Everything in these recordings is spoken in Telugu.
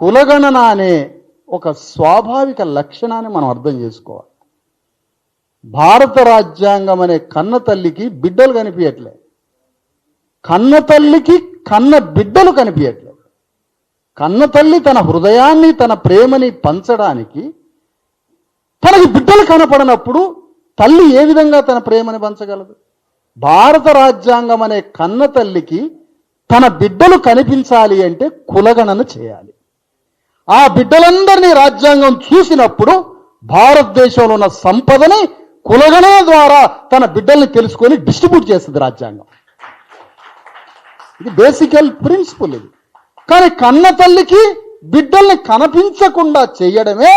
కులగణన అనే ఒక స్వాభావిక లక్షణాన్ని మనం అర్థం చేసుకోవాలి. భారత రాజ్యాంగం అనే కన్న తల్లికి బిడ్డలు కనిపించట్లే. కన్న తల్లికి కన్న బిడ్డలు కనిపించట్లేదు కన్న తల్లి తన హృదయాన్ని తన ప్రేమని పంచడానికి తనకి బిడ్డలు కనపడనప్పుడు తల్లి ఏ విధంగా తన ప్రేమని పంచగలదు? భారత రాజ్యాంగం అనే కన్న తల్లికి తన బిడ్డలు కనిపించాలి అంటే కులగణన చేయాలి. ఆ బిడ్డలందరినీ రాజ్యాంగం చూసినప్పుడు భారతదేశంలో ఉన్న సంపదని కులగణన ద్వారా తన బిడ్డల్ని తెలుసుకొని డిస్ట్రిబ్యూట్ చేస్తుంది రాజ్యాంగం. ఇది బేసికల్ ప్రిన్సిపల్ ఇది. కానీ కన్న తల్లికి బిడ్డల్ని కనిపించకుండా చేయడమే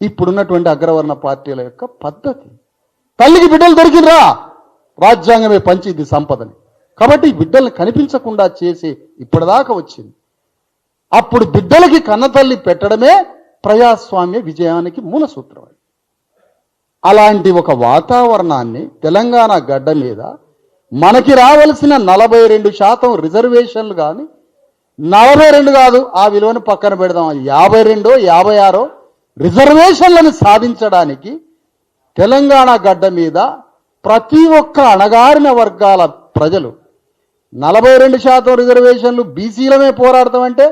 ఇప్పుడున్నటువంటి అగ్రవర్ణ పార్టీల యొక్క పద్ధతి. తల్లికి బిడ్డలు దొరికినరా రాజ్యాంగమే పంచింది సంపదని. కాబట్టి ఈ బిడ్డల్ని కనిపించకుండా చేసి ఇప్పటిదాకా వచ్చింది. అప్పుడు బిడ్డలకి కన్నతల్లి పెట్టడమే ప్రజాస్వామ్య విజయానికి మూల సూత్రం. అలాంటి ఒక వాతావరణాన్ని తెలంగాణ గడ్డ మీద మనకి రావలసిన నలభై రెండు శాతం రిజర్వేషన్లు కానీ నలభై రెండు కాదు ఆ విలువను పక్కన పెడదాం. యాభై రెండో యాభై ఆరో రిజర్వేషన్లను సాధించడానికి తెలంగాణ గడ్డ మీద ప్రతి ఒక్క అణగారిన వర్గాల ప్రజలు నలభై రెండు శాతం రిజర్వేషన్లు బీసీలమే పోరాడతామంటే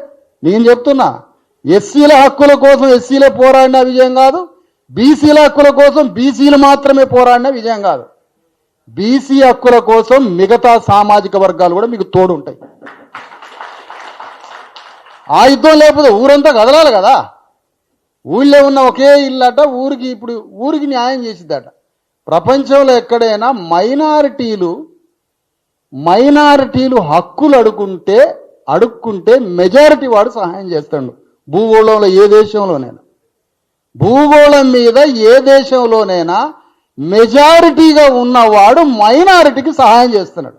నేను చెప్తున్నా ఎస్సీల హక్కుల కోసం ఎస్సీలే పోరాడిన విజయం కాదు బీసీల హక్కుల కోసం బీసీలు మాత్రమే పోరాడిన విజయం కాదు. బీసీ హక్కుల కోసం మిగతా సామాజిక వర్గాలు కూడా మీకు తోడు ఉంటాయి ఆ యుద్ధం లేకపోతే ఊరంతా కదలాలి కదా. ఊళ్ళో ఉన్న ఒకే ఇల్లట ఊరికి ఇప్పుడు ఊరికి న్యాయం చేసిద్దట. ప్రపంచంలో ఎక్కడైనా మైనారిటీలు మైనారిటీలు హక్కులు అడుగుంటే అడుక్కుంటే మెజారిటీ వాడు సహాయం చేస్తాడు. భూగోళంలో ఏ దేశంలోనైనా. భూగోళం మీద ఏ దేశంలోనైనా మెజారిటీగా ఉన్నవాడు మైనారిటీకి సహాయం చేస్తున్నాడు.